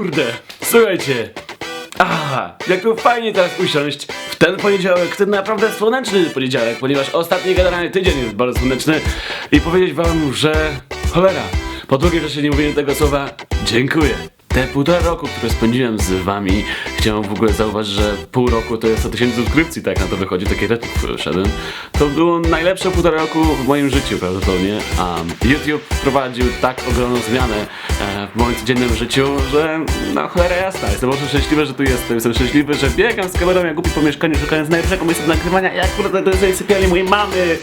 kurde, słuchajcie. Aha, jak tu fajnie teraz usiąść w ten poniedziałek, ten naprawdę słoneczny poniedziałek, ponieważ ostatni generalny tydzień jest bardzo słoneczny i powiedzieć wam, że cholera, po długiej czasie nie mówienia tego słowa, dziękuję. Te półtora roku, które spędziłem z wami, chciałem w ogóle zauważyć, że pół roku to jest 100 tysięcy subskrypcji, tak na to wychodzi, taki retweet wszedłem. To było najlepsze półtora roku w moim życiu prawdopodobnie, a YouTube wprowadził tak ogromną zmianę e, w moim codziennym życiu, że no cholera jasna, jestem bardzo szczęśliwy, że tu jestem, jestem szczęśliwy, że biegam z kamerą jak głupi po mieszkaniu, szukając najlepszego miejsca do nagrywania, jak kurde to jest sypialnia mojej mamy.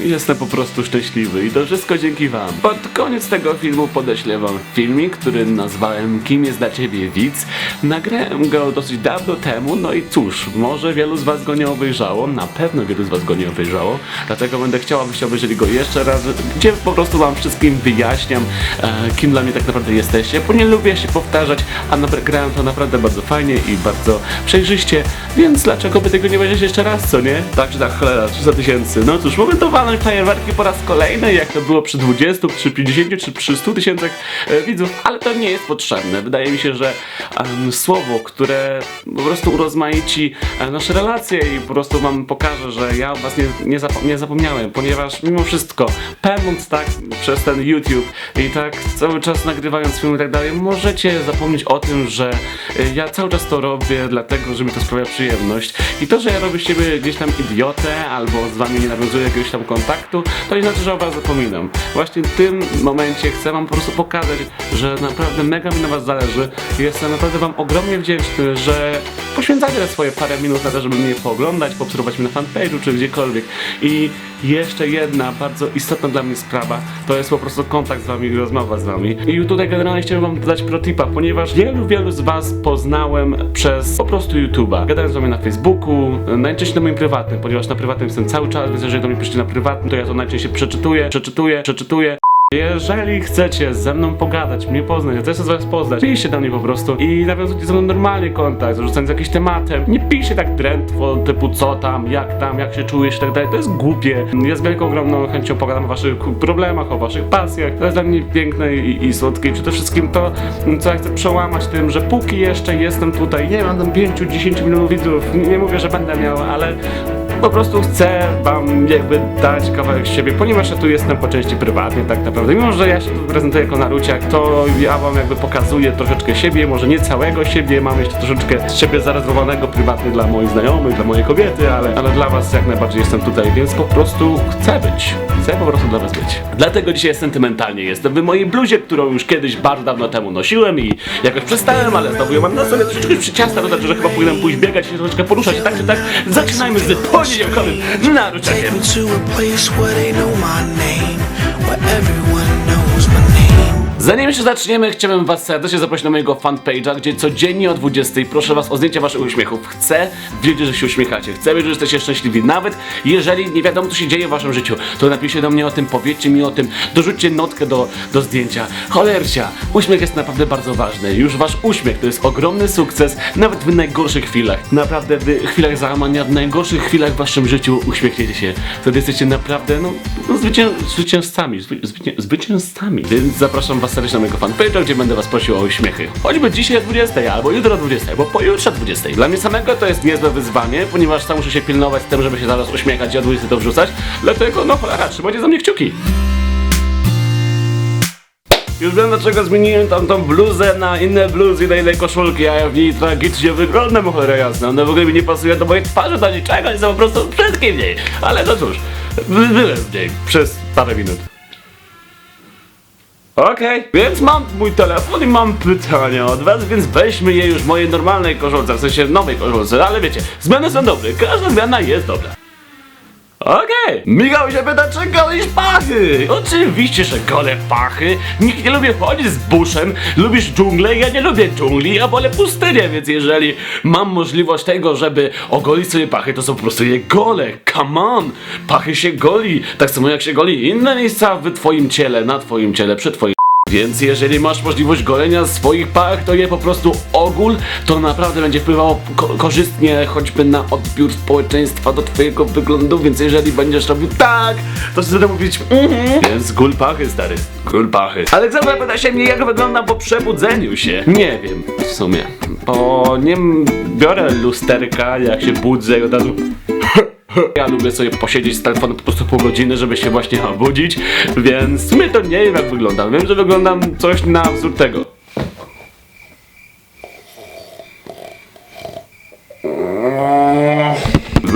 Jestem po prostu szczęśliwy i to wszystko dzięki wam. Pod koniec tego filmu podeślę wam filmik, który nazwałem Kim jest dla ciebie widz. Nagrałem go dosyć dawno temu, no i cóż, może wielu z was go nie obejrzało, na pewno wielu z was go nie obejrzało, dlatego będę chciał, abyście obejrzeli go jeszcze raz, gdzie po prostu wam wszystkim wyjaśniam, e, kim dla mnie tak naprawdę jesteście, bo nie lubię się powtarzać, a nagrałem to naprawdę bardzo fajnie i bardzo przejrzyście, więc dlaczego by tego nie powiedzieć jeszcze raz, co nie? Tak czy tak, cholera, 300 tysięcy. No cóż, mogę to walnąć fajerwerki po raz kolejny, jak to było przy 20, przy 50, czy przy 100 tysiącach e, widzów, ale to nie jest potrzebne. Wydaje mi się, że em, słowo, które po prostu urozmaici e, nasze relacje i po prostu wam pokaże, że ja o was nie, nie, zapo- nie zapomniałem, ponieważ mimo wszystko, pędząc tak przez ten YouTube i tak cały czas nagrywając film i tak dalej, możecie zapomnieć o tym, że e, ja cały czas to robię dlatego, że mi to sprawia przyjemność i to, że ja robię z siebie gdzieś tam idiotę albo z wami nie nawiązuję jakiegoś tam kontaktu, to nie znaczy, że o was zapominam. Właśnie w tym momencie chcę wam po prostu pokazać, że naprawdę mega mi na was zależy jestem naprawdę wam ogromnie wdzięczny, że poświęcacie swoje parę minut na to, żeby mnie pooglądać, poobserwować mnie na fanpage'u czy gdziekolwiek. I jeszcze jedna bardzo istotna dla mnie sprawa, to jest po prostu kontakt z wami i rozmowa z wami. I tutaj generalnie chciałem wam dać protipa, ponieważ wielu, wielu z was poznałem przez po prostu YouTube'a. Gadałem z wami na Facebooku, najczęściej na moim prywatnym, ponieważ na prywatnym jestem cały czas, więc jeżeli do mnie piszecie na prywatnym, to ja to najczęściej przeczytuję, przeczytuję, przeczytuję. Jeżeli chcecie ze mną pogadać, mnie poznać, ja też chcę z was poznać, piszcie do mnie po prostu i nawiązujcie ze mną normalnie kontakt, rzucając jakimś tematem. Nie piszcie tak drętwo, typu co tam, jak tam, jak się czujesz i tak dalej. To jest głupie. Ja z wielką, ogromną chęcią pogadam o waszych problemach, o waszych pasjach. To jest dla mnie piękne i, i słodkie. Przede wszystkim to, co ja chcę przełamać tym, że póki jeszcze jestem tutaj, nie mam tam 5-10 milionów widzów, nie mówię, że będę miał, ale po prostu chcę wam jakby dać kawałek z siebie, ponieważ ja tu jestem po części prywatnie tak naprawdę. Mimo, że ja się tu prezentuję jako naruciak, to ja wam jakby pokazuję troszeczkę siebie, może nie całego siebie, mam jeszcze troszeczkę z siebie zarezerwowanego prywatnie dla moich znajomych, dla mojej kobiety, ale, ale dla was jak najbardziej jestem tutaj, więc po prostu chcę być. Chcę po prostu dla was być. Dlatego dzisiaj sentymentalnie jestem w mojej bluzie, którą już kiedyś bardzo dawno temu nosiłem i jakoś przestałem, ale znowu ją mam na sobie troszeczkę przyciasta, to znaczy, że chyba powinienem pójść biegać i troszeczkę poruszać, tak czy tak. Zaczynajmy z Take me to a place where they know my name, where everyone knows my name. Zanim się zaczniemy, chciałbym was serdecznie zaprosić na mojego fanpage'a, gdzie codziennie o 20 proszę was o zdjęcie waszych uśmiechów. Chcę wiedzieć, że się uśmiechacie. Chcę wiedzieć, że jesteście szczęśliwi. Nawet jeżeli nie wiadomo, co się dzieje w waszym życiu, to napiszcie do mnie o tym, powiedzcie mi o tym, dorzućcie notkę do, do zdjęcia. Cholercia, uśmiech jest naprawdę bardzo ważny. Już wasz uśmiech to jest ogromny sukces, nawet w najgorszych chwilach. Naprawdę w chwilach załamania, w najgorszych chwilach w waszym życiu uśmiechniecie się. Wtedy jesteście naprawdę, no, no zwycię, zwycięzcami, zwy, zwycię, zwycięzcami. Więc zapraszam was serdecznie na mojego fanpage'a, gdzie będę was prosił o uśmiechy. Choćby dzisiaj o 20, albo jutro o 20, albo pojutrze o 20. Dla mnie samego to jest niezłe wyzwanie, ponieważ sam muszę się pilnować z tym, żeby się zaraz uśmiechać i o 20 to wrzucać. Dlatego, no cholera, trzymajcie za mnie kciuki. Już wiem dlaczego zmieniłem tamtą bluzę na inne bluzy i na inne koszulki, a ja w niej tragicznie wyglądam, cholera jasna. One w ogóle mi nie pasują do mojej twarzy, do niczego, i są po prostu brzydkie w niej. Ale no cóż, by- byłem w niej przez parę minut. Okej, więc mam mój telefon i mam pytania od was, więc weźmy je już w mojej normalnej koszulce, w sensie nowej koszulce, ale wiecie, zmiany są dobre, każda zmiana jest dobra. Okej, Michał się pyta, czy golisz pachy? Oczywiście, że golę pachy. Nikt nie lubi chodzić z buszem, lubisz dżunglę, ja nie lubię dżungli, ja wolę pustynię, więc jeżeli mam możliwość tego, żeby ogolić sobie pachy, to są po prostu je gole, come on, pachy się goli, tak samo jak się goli inne miejsca w twoim ciele, na twoim ciele, przy twoim Więc jeżeli masz możliwość golenia swoich pach, to je po prostu ogól, to naprawdę będzie wpływało ko- korzystnie choćby na odbiór społeczeństwa do twojego wyglądu, więc jeżeli będziesz robił tak, to się będę mówić mhm. Więc gól pachy, stary, gól pachy. Aleksandra pyta się mnie, jak wyglądam po przebudzeniu się. Nie wiem, w sumie, bo nie biorę lusterka, jak się budzę i od razu ja lubię sobie posiedzieć z telefonem po prostu pół godziny, żeby się właśnie obudzić, więc my to nie wiem jak wyglądam. Wiem, że wyglądam coś na wzór tego.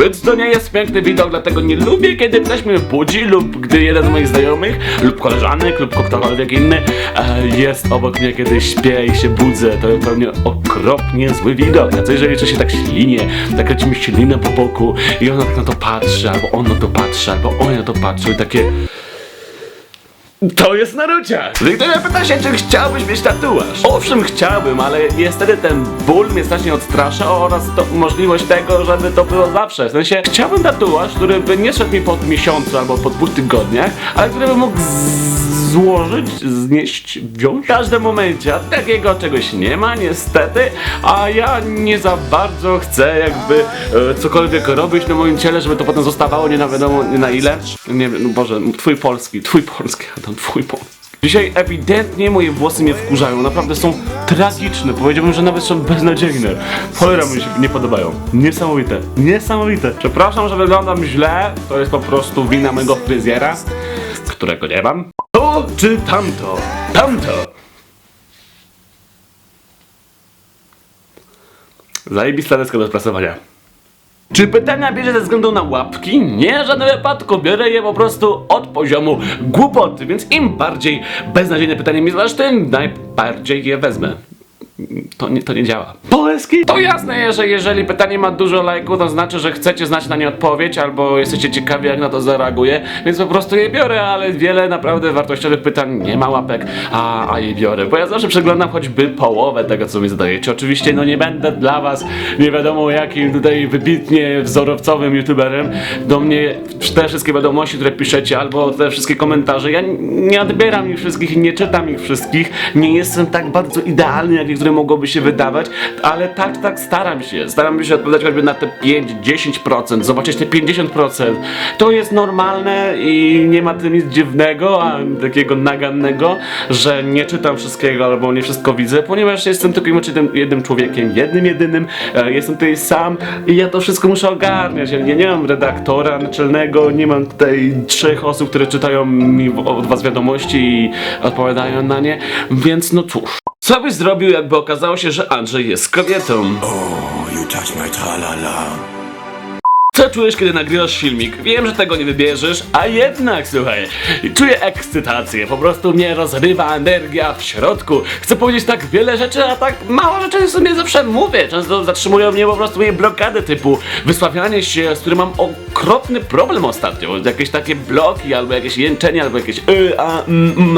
Więc to nie jest piękny widok, dlatego nie lubię, kiedy ktoś mnie budzi lub gdy jeden z moich znajomych lub koleżanek lub ktokolwiek inny e, jest obok mnie, kiedy śpię i się budzę. To jest pewnie okropnie zły widok. A co jeżeli jeszcze się tak ślinie, tak leci mi ślinę po boku i ona tak na to patrzy, albo on na to patrzy, albo on na to patrzy i takie... To jest narucia! Wiktoria pyta się, czy chciałbyś mieć tatuaż? Owszem, chciałbym, ale niestety ten ból mnie strasznie odstrasza oraz to możliwość tego, żeby to było zawsze. W sensie, chciałbym tatuaż, który by nie szedł mi po miesiącu albo po dwóch tygodniach, ale który bym mógł z- złożyć, znieść, wziąć w każdym momencie. A takiego czegoś nie ma, niestety, a ja nie za bardzo chcę jakby e, cokolwiek robić na moim ciele, żeby to potem zostawało nie na wiadomo nie na ile. Nie wiem, no Boże, twój polski, twój polski, Adam, twój polski. Dzisiaj ewidentnie moje włosy mnie wkurzają, naprawdę są tragiczne, powiedziałbym, że nawet są beznadziejne. Cholera mi się nie podobają. Niesamowite, niesamowite. Przepraszam, że wyglądam źle, to jest po prostu wina mojego fryzjera, którego nie mam. Czy tamto? Tamto! Zajebista deska do sprasowania. Czy pytania bierze ze względu na łapki? Nie, w żadnym wypadku. Biorę je po prostu od poziomu głupoty, więc im bardziej beznadziejne pytanie mi zadasz, tym najbardziej je wezmę. To nie, to nie działa. Polski? To jasne, że jeżeli pytanie ma dużo lajków, to znaczy, że chcecie znać na nie odpowiedź, albo jesteście ciekawi, jak na to zareaguję, więc po prostu je biorę, ale wiele naprawdę wartościowych pytań nie ma łapek, a, a je biorę, bo ja zawsze przeglądam choćby połowę tego, co mi zadajecie. Oczywiście, no nie będę dla was nie wiadomo jakim tutaj wybitnie wzorowcowym youtuberem. Do mnie te wszystkie wiadomości, które piszecie, albo te wszystkie komentarze, ja nie odbieram ich wszystkich nie czytam ich wszystkich. Nie jestem tak bardzo idealny, jak niektóre mogłoby się wydawać, ale tak, tak staram się. Staram się odpowiadać choćby na te 5-10%, zobaczyć te 50%. To jest normalne i nie ma tym nic dziwnego, a takiego nagannego, że nie czytam wszystkiego albo nie wszystko widzę, ponieważ jestem tylko jednym, jednym człowiekiem, jednym, jedynym, e, jestem tutaj sam i ja to wszystko muszę ogarniać. Ja nie, nie mam redaktora naczelnego, nie mam tutaj trzech osób, które czytają mi od was wiadomości i odpowiadają na nie, więc no cóż. Co byś zrobił, jakby okazało się, że Andrzej jest kobietą? Oh, you touch my tra-la-la. Co czujesz, kiedy nagrywasz filmik? Wiem, że tego nie wybierzesz, a jednak, słuchaj, czuję ekscytację, po prostu mnie rozrywa energia w środku. Chcę powiedzieć tak wiele rzeczy, a tak mało rzeczy sobie zawsze mówię. Często zatrzymują mnie po prostu moje blokady typu wysławianie się, z którym mam okropny problem ostatnio. Jakieś takie bloki, albo jakieś jęczenie, albo jakieś y, a,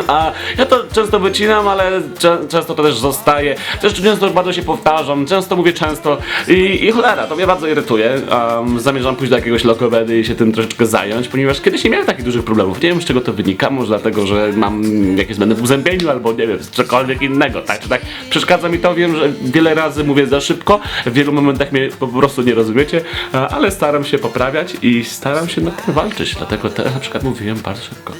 a. Ja to często wycinam, ale często to też zostaje. Też często bardzo się powtarzam, często mówię często i, i cholera, to mnie bardzo irytuje. Um, zamierzam pójść do jakiegoś lokowedy i się tym troszeczkę zająć, ponieważ kiedyś nie miałem takich dużych problemów. Nie wiem z czego to wynika, może dlatego, że mam jakieś zmiany w uzębieniu albo nie wiem, z czegokolwiek innego, tak czy tak. Przeszkadza mi to, wiem, że wiele razy mówię za szybko, w wielu momentach mnie po prostu nie rozumiecie, ale staram się poprawiać i staram się na tym walczyć, dlatego teraz na przykład mówiłem bardzo szybko.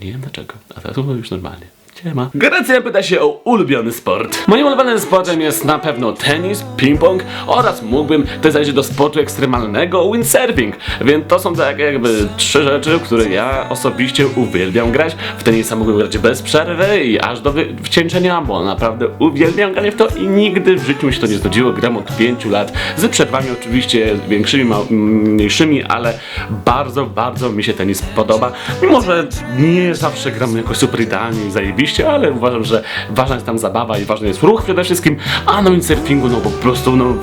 Nie wiem dlaczego, a teraz mówię już normalnie. Siema. Gracja pyta się o ulubiony sport. Moim ulubionym sportem jest na pewno tenis, ping-pong oraz mógłbym też zajrzeć do sportu ekstremalnego windsurfing. Więc to są tak jakby trzy rzeczy, które ja osobiście uwielbiam grać. W tenisa mógłbym grać bez przerwy i aż do wcieńczenia, bo naprawdę uwielbiam granie w to i nigdy w życiu mi się to nie znudziło. Gram od pięciu lat, z przerwami oczywiście większymi, mniejszymi, ale bardzo, bardzo mi się tenis podoba. Mimo, że nie zawsze gram jakoś super idealnie i zajebiście, ale uważam, że ważna jest tam zabawa i ważny jest ruch przede wszystkim, a na windsurfingu no po prostu no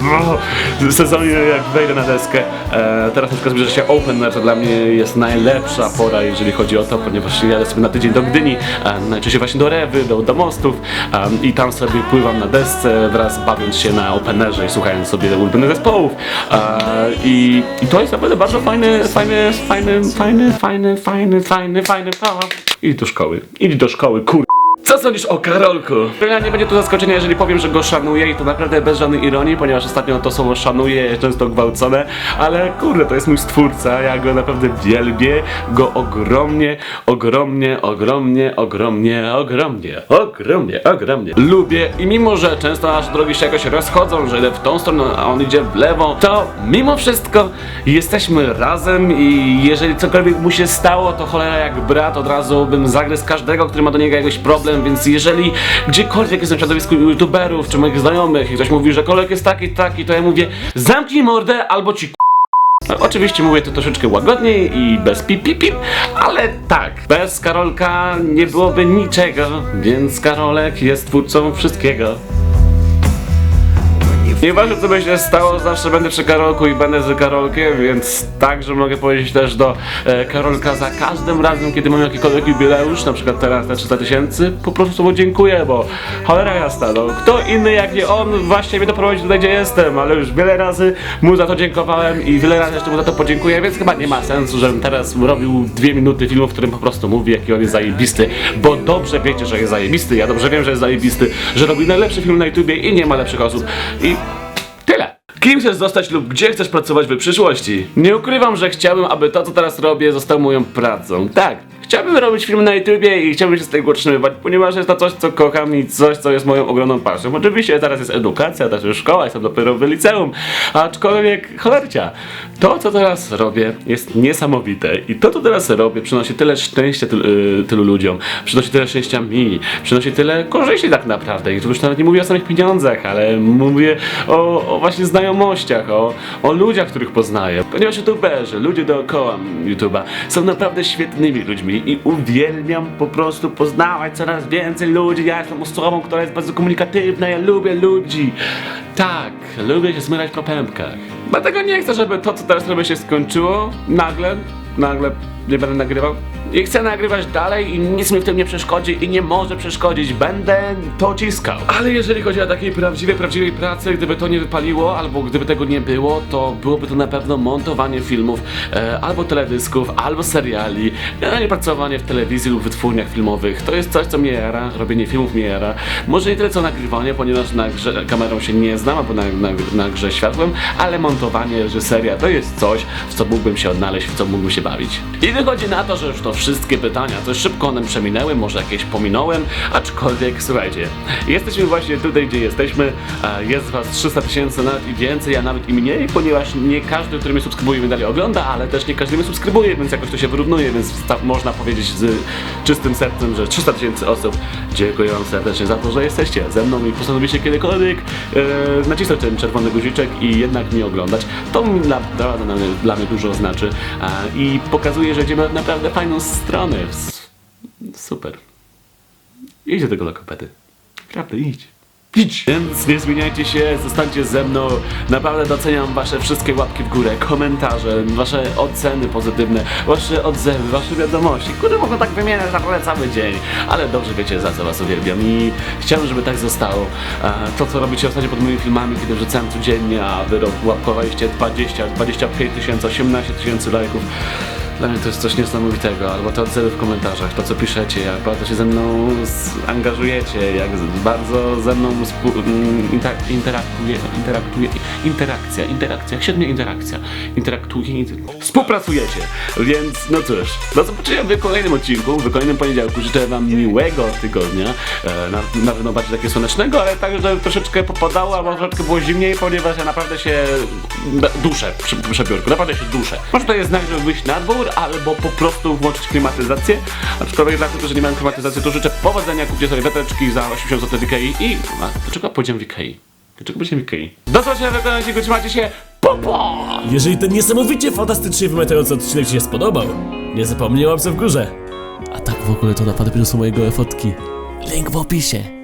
sezonie jak wejdę na deskę, e, teraz na przykład zbliża się Open, to dla mnie jest najlepsza pora, jeżeli chodzi o to, ponieważ jadę sobie na tydzień do Gdyni, e, najczęściej właśnie do Rewy, do, do Mostów e, i tam sobie pływam na desce wraz bawiąc się na Openerze i słuchając sobie ulubionych zespołów e, i, to jest naprawdę bardzo fajny, fajny, fajny, fajny, fajny, fajny, fajny, fajny, fajny, do szkoły, idź do szkoły, kur... Co sądzisz o Karolku? Pewnie nie będzie tu zaskoczenia, jeżeli powiem, że go szanuję i to naprawdę bez żadnej ironii, ponieważ ostatnio to słowo szanuję jest często gwałcone, ale kurde, to jest mój stwórca, ja go naprawdę wielbię, go ogromnie, ogromnie, ogromnie, ogromnie, ogromnie, ogromnie, ogromnie lubię i mimo, że często nasze drogi się jakoś rozchodzą, że idę w tą stronę, a on idzie w lewą, to mimo wszystko jesteśmy razem i jeżeli cokolwiek mu się stało, to cholera jak brat, od razu bym zagryzł każdego, który ma do niego jakiś problem, więc jeżeli gdziekolwiek jestem w środowisku youtuberów czy moich znajomych i ktoś mówi, że kolega jest taki, taki, to ja mówię zamknij mordę albo ci no, Oczywiście mówię to troszeczkę łagodniej i bez pip pip pip, ale tak, bez Karolka nie byłoby niczego, więc Karolek jest twórcą wszystkiego. Nieważne co by się stało, zawsze będę przy Karolku i będę z Karolkiem, więc także mogę powiedzieć też do e, Karolka za każdym razem, kiedy mam jakikolwiek jubileusz, na przykład teraz na 300 tysięcy, po prostu mu dziękuję, bo cholera jasna, no kto inny jak nie on właśnie mnie doprowadził tutaj, gdzie jestem, ale już wiele razy mu za to dziękowałem i wiele razy jeszcze mu za to podziękuję, więc chyba nie ma sensu, żebym teraz robił dwie minuty filmu, w którym po prostu mówi, jaki on jest zajebisty, bo dobrze wiecie, że jest zajebisty, ja dobrze wiem, że jest zajebisty, że robi najlepszy film na YouTubie i nie ma lepszych osób i. Kim chcesz zostać lub gdzie chcesz pracować w przyszłości? Nie ukrywam, że chciałbym, aby to, co teraz robię, zostało moją pracą. Tak, chciałbym robić film na YouTubie i chciałbym się z tego utrzymywać, ponieważ jest to coś, co kocham i coś, co jest moją ogromną pasją. Oczywiście teraz jest edukacja, też już szkoła, jestem dopiero w liceum, aczkolwiek cholercia. To, co teraz robię, jest niesamowite i to, co teraz robię, przynosi tyle szczęścia tylu, y, tylu ludziom, przynosi tyle szczęścia mi, przynosi tyle korzyści tak naprawdę. I tu już nawet nie mówię o samych pieniądzach, ale mówię o, o właśnie znajomościach, o, o ludziach, których poznaję. Ponieważ youtuberzy, ludzie dookoła YouTube'a są naprawdę świetnymi ludźmi i uwielbiam po prostu poznawać coraz więcej ludzi. Ja jestem osobą, która jest bardzo komunikatywna, ja lubię ludzi. Tak, lubię się smyrać po pępkach. Dlatego nie chcę, żeby to, co teraz robię, się skończyło nagle, nagle nie będę nagrywał. I chcę nagrywać dalej i nic mi w tym nie przeszkodzi i nie może przeszkodzić. Będę to ciskał. Ale jeżeli chodzi o takiej prawdziwej, prawdziwej pracy, gdyby to nie wypaliło, albo gdyby tego nie było, to byłoby to na pewno montowanie filmów, e, albo teledysków, albo seriali, generalnie pracowanie w telewizji lub wytwórniach filmowych. To jest coś, co mnie jara, robienie filmów mnie jara. Może nie tyle co nagrywanie, ponieważ na grze kamerą się nie znam, albo na, na, na grze światłem, ale montowanie, reżyseria to jest coś, w co mógłbym się odnaleźć, w co mógłbym się bawić. I wychodzi na to, że już to wszystkie pytania, to szybko one przeminęły, może jakieś pominąłem, aczkolwiek słuchajcie, jesteśmy właśnie tutaj, gdzie jesteśmy, a jest was 300 tysięcy nawet i więcej, a nawet i mniej, ponieważ nie każdy, który mnie subskrybuje, mnie dalej ogląda, ale też nie każdy mnie subskrybuje, więc jakoś to się wyrównuje, więc można powiedzieć z czystym sercem, że 300 tysięcy osób, dziękuję wam serdecznie za to, że jesteście ze mną i postanowiliście kiedykolwiek e, nacisnąć ten czerwony guziczek i jednak mnie oglądać. To dla, mnie- dla mnie dużo znaczy a, i pokazuje, że idziemy naprawdę fajną stronę. S- Super. Idź do tego lokopedy. Naprawdę idź. Idź! Więc nie zmieniajcie się, zostańcie ze mną. Naprawdę doceniam wasze wszystkie łapki w górę, komentarze, wasze oceny pozytywne, wasze odzewy, wasze wiadomości. Kurde, mogę tak wymieniać naprawdę cały dzień. Ale dobrze wiecie, za co was uwielbiam i chciałbym, żeby tak zostało. To, co robicie ostatnio pod moimi filmami, kiedy wrzucałem codziennie, a wy łapkowaliście 20, 25 tysięcy, 18 tysięcy lajków. Dla mnie to jest coś niesamowitego, albo te odzewy w komentarzach, to co piszecie, jak bardzo się ze mną angażujecie, jak bardzo ze mną inter, interaktuje, interaktuje, interakcja, interakcja, średnia interakcja, interaktuje, inter... współpracujecie, więc no cóż, do zobaczenia w kolejnym odcinku, w kolejnym poniedziałku, życzę wam miłego tygodnia, e, na, na pewno bardziej takiego słonecznego, ale tak, że troszeczkę popadało, albo troszeczkę było zimniej, ponieważ ja naprawdę się duszę przy przy przebiórku, naprawdę się duszę. Może to jest znak, żeby wyjść na dwór, albo po prostu włączyć klimatyzację, aczkolwiek dla tych, że nie mają klimatyzacji, to życzę powodzenia, kupcie sobie wiatreczki za 80 zł w Ikei i... A, dlaczego powiedziałem w Ikei? Dlaczego w Ikei? Do zobaczenia w kolejnym odcinku, trzymajcie się, popo! Jeżeli ten niesamowicie fantastycznie wymagający odcinek Ci się spodobał, nie zapomnij łapce w górze. A tak w ogóle to napady są mojego fotki. Link w opisie.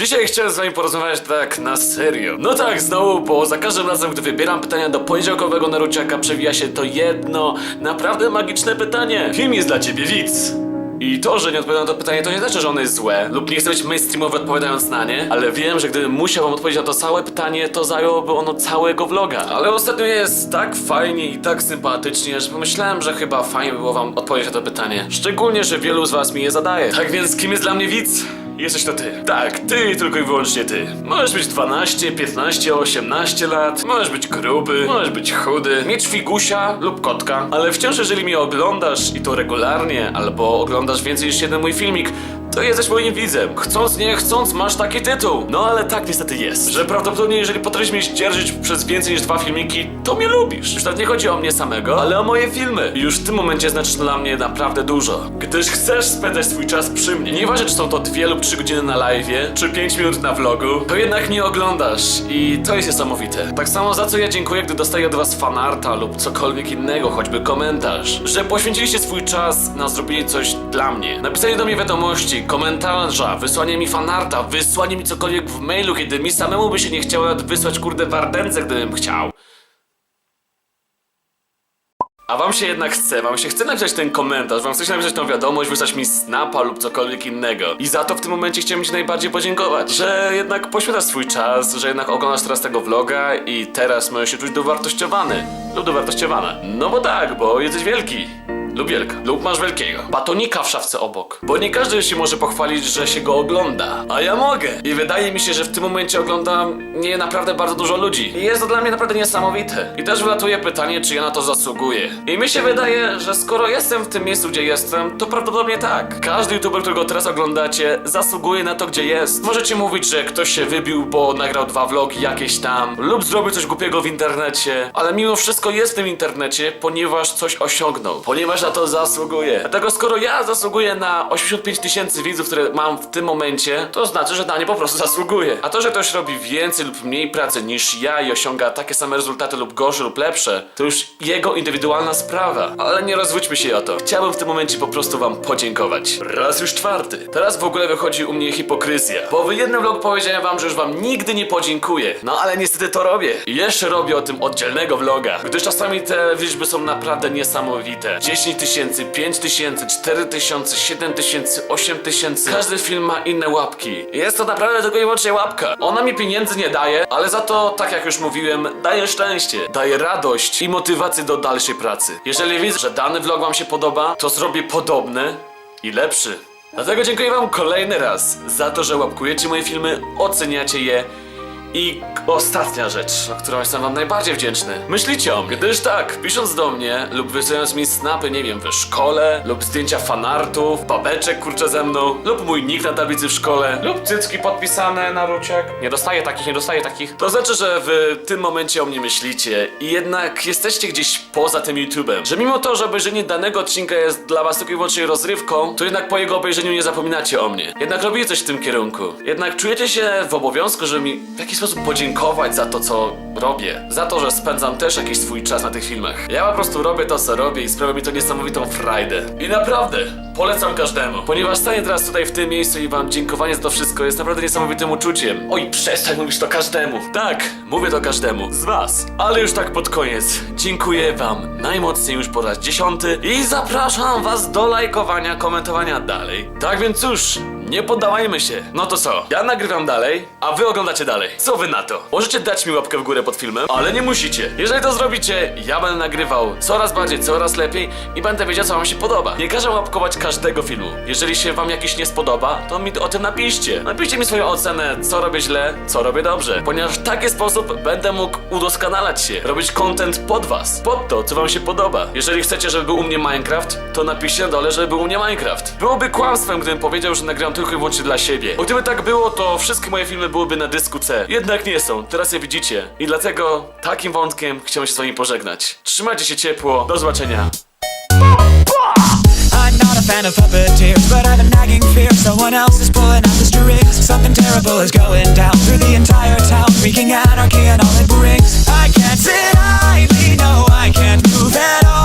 Dzisiaj chciałem z wami porozmawiać tak na serio. No tak, znowu, bo za każdym razem, gdy wybieram pytania do poniedziałkowego Naruciaka, przewija się to jedno, naprawdę magiczne pytanie. Kim jest dla ciebie widz? I to, że nie odpowiadam na to pytanie, to nie znaczy, że ono jest złe, lub nie chcę być mainstreamowy odpowiadając na nie, ale wiem, że gdybym musiał wam odpowiedzieć na to całe pytanie, to zajęłoby ono całego vloga. Ale ostatnio jest tak fajnie i tak sympatycznie, że pomyślałem, że chyba fajnie by było wam odpowiedzieć na to pytanie. Szczególnie, że wielu z was mi je zadaje. Tak więc, kim jest dla mnie widz? Jesteś to ty. Tak, ty, tylko i wyłącznie ty. Możesz mieć 12, 15, 18 lat, możesz być gruby, możesz być chudy, mieć figusia lub kotka, ale wciąż jeżeli mnie oglądasz i to regularnie, albo oglądasz więcej niż jeden mój filmik, to jesteś moim widzem. Chcąc, nie chcąc, masz taki tytuł. No ale tak niestety jest, że prawdopodobnie jeżeli potrafisz mnie zdzierżyć przez więcej niż dwa filmiki, to mnie lubisz. Już nawet nie chodzi o mnie samego, ale o moje filmy. Już w tym momencie znaczysz dla mnie naprawdę dużo. Gdyż chcesz spędzać swój czas przy mnie. Nieważne, czy są to dwie lub trzy godziny na live'ie, czy pięć minut na vlogu, to jednak mnie oglądasz i to jest niesamowite. Tak samo za co ja dziękuję, gdy dostaję od was fanarta lub cokolwiek innego, choćby komentarz, że poświęciliście swój czas na zrobienie coś dla mnie. Napisanie do mnie wiadomości, komentarza, wysłanie mi fanarta, wysłanie mi cokolwiek w mailu, kiedy mi samemu by się nie chciało nawet wysłać kurde wardędze, gdybym chciał. A wam się jednak chce, wam się chce napisać ten komentarz, wam chce napisać tą wiadomość, wysłać mi snapa lub cokolwiek innego. I za to w tym momencie chciałem ci najbardziej podziękować, że jednak poświęcasz swój czas, że jednak oglądasz teraz tego vloga i teraz możesz się czuć dowartościowany lub dowartościowana. No bo tak, bo jesteś wielki. Lub wielka, lub masz wielkiego. Batonika w szafce obok. Bo nie każdy się może pochwalić, że się go ogląda. A ja mogę. I wydaje mi się, że w tym momencie oglądam mnie naprawdę bardzo dużo ludzi. I jest to dla mnie naprawdę niesamowite. I też wylatuje pytanie, czy ja na to zasługuję. I mi się wydaje, że skoro jestem w tym miejscu, gdzie jestem, to prawdopodobnie tak. Każdy youtuber, którego teraz oglądacie, zasługuje na to, gdzie jest. Możecie mówić, że ktoś się wybił, bo nagrał dwa vlogi jakieś tam, lub zrobił coś głupiego w internecie, ale mimo wszystko jest w tym internecie, ponieważ coś osiągnął. Ponieważ na to zasługuje. Dlatego skoro ja zasługuję na 85 tysięcy widzów, które mam w tym momencie, to znaczy, że na nie po prostu zasługuję. A to, że ktoś robi więcej lub mniej pracy niż ja i osiąga takie same rezultaty lub gorsze lub lepsze, to już jego indywidualna sprawa. Ale nie rozwódźmy się o to. Chciałbym w tym momencie po prostu wam podziękować. Raz już czwarty. Teraz w ogóle wychodzi u mnie hipokryzja. Bo w jednym vlogu powiedziałem wam, że już wam nigdy nie podziękuję. No ale niestety to robię. I jeszcze robię o tym oddzielnego vloga. Gdyż czasami te liczby są naprawdę niesamowite. 10 tysięcy, 5 tysięcy, 4 tysiące, 7 tysięcy, 8 tysięcy. Każdy film ma inne łapki. Jest to naprawdę tylko i wyłącznie łapka. Ona mi pieniędzy nie daje, ale za to, tak jak już mówiłem, daje szczęście, daje radość i motywację do dalszej pracy. Jeżeli widzę, że dany vlog wam się podoba, to zrobię podobny i lepszy. Dlatego dziękuję wam kolejny raz za to, że łapkujecie moje filmy, oceniacie je i ostatnia rzecz, o którą jestem wam najbardziej wdzięczny. Myślicie o mnie, gdyż tak, pisząc do mnie lub wysyłając mi snapy, nie wiem, we szkole, lub zdjęcia fanartów, babeczek kurczę ze mną, lub mój nick na tablicy w szkole, lub cycki podpisane na ruciak. Nie dostaję takich, nie dostaję takich. To znaczy, że w tym momencie o mnie myślicie i jednak jesteście gdzieś poza tym YouTube'em. Że mimo to, że obejrzenie danego odcinka jest dla was tylko i wyłącznie rozrywką, to jednak po jego obejrzeniu nie zapominacie o mnie. Jednak robicie coś w tym kierunku. Jednak czujecie się w obowiązku, żeby mi w jakiś sposób podziękować za to, co robię. Za to, że spędzam też jakiś swój czas na tych filmach. Ja po prostu robię to, co robię i sprawia mi to niesamowitą frajdę. I naprawdę, polecam każdemu. Ponieważ stanie teraz tutaj w tym miejscu i wam dziękowanie za to wszystko jest naprawdę niesamowitym uczuciem. Oj, przestań mówić to każdemu. Tak, mówię to każdemu. Z was. Ale już tak pod koniec. Dziękuję wam najmocniej już po raz dziesiąty i zapraszam was do lajkowania, komentowania dalej. Tak więc cóż, nie poddawajmy się. No to co? Ja nagrywam dalej, a wy oglądacie dalej. Co wy na to? Możecie dać mi łapkę w górę pod filmem, ale nie musicie. Jeżeli to zrobicie, ja będę nagrywał coraz bardziej, coraz lepiej i będę wiedział, co wam się podoba. Nie każę łapkować każdego filmu. Jeżeli się wam jakiś nie spodoba, to mi o tym napiszcie. Napiszcie mi swoją ocenę, co robię źle, co robię dobrze. Ponieważ w taki sposób będę mógł udoskonalać się, robić content pod was, pod to, co wam się podoba. Jeżeli chcecie, żeby był u mnie Minecraft, to napiszcie na dole, żeby był u mnie Minecraft. Byłoby kłamstwem, gdybym powiedział, że nagrałem tylko i wyłącznie dla siebie. Bo gdyby tak było, to wszystkie moje filmy byłyby na dysku C. Jednak nie są, teraz je widzicie. I dlatego takim wątkiem chciałem się z wami pożegnać. Trzymajcie się ciepło, do zobaczenia. Fan of puppeteers, but I have a nagging fear someone else is pulling out the strings. Something terrible is going down through the entire town, anarchy and all it brings. I can't sit idly, no, I can't move at all.